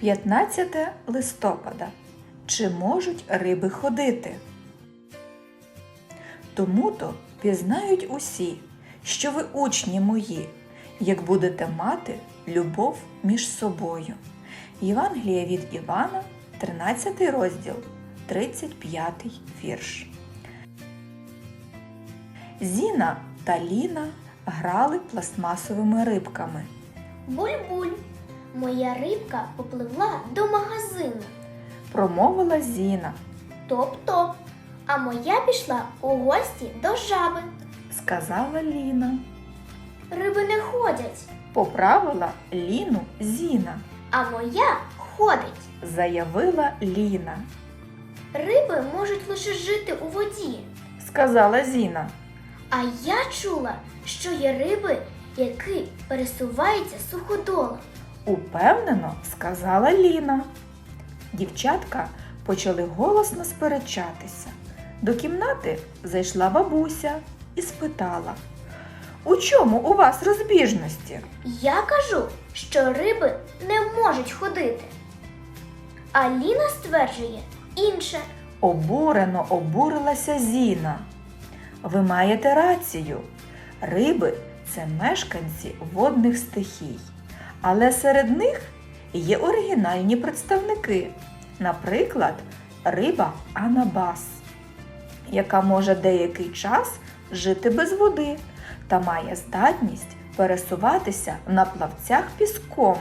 15 листопада. Чи можуть риби ходити? Тому-то пізнають усі, що ви учні мої, як будете мати любов між собою. Євангелія від Івана, 13 розділ, 35 вірш. Зіна та Ліна грали пластмасовими рибками. Буль-буль. Моя рибка попливла до магазину. Промовила Зіна, Топ-топ. А моя пішла у гості до жаби. сказала Ліна. Риби не ходять, Поправила Ліну Зіна, а моя ходить. заявила Ліна. Риби можуть лише жити у воді. Сказала Зіна. А я чула, що є риби, які пересуваються суходолом. Упевнено сказала Ліна. Дівчатка почали голосно сперечатися. До кімнати зайшла бабуся і спитала: У чому у вас розбіжності? Я кажу, що риби не можуть ходити. А Ліна стверджує інше. Обурено обурилася Зіна. Ви маєте рацію. Риби це мешканці водних стихій. Але серед них є оригінальні представники. Наприклад, риба Анабас, яка може деякий час жити без води та має здатність пересуватися на плавцях піском,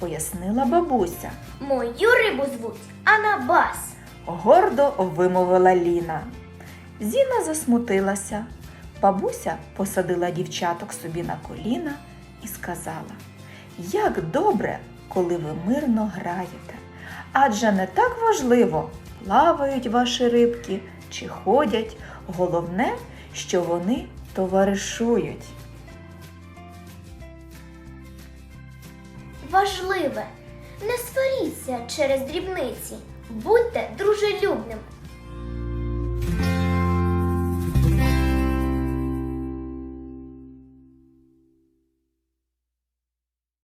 пояснила бабуся. Мою рибу звуть Анабас. гордо вимовила Ліна. Зіна засмутилася. Бабуся посадила дівчаток собі на коліна і сказала: Як добре, коли ви мирно граєте. Адже не так важливо, плавають ваші рибки чи ходять. Головне, що вони товаришують. Важливе. Не сваріться через дрібниці. Будьте дружелюбним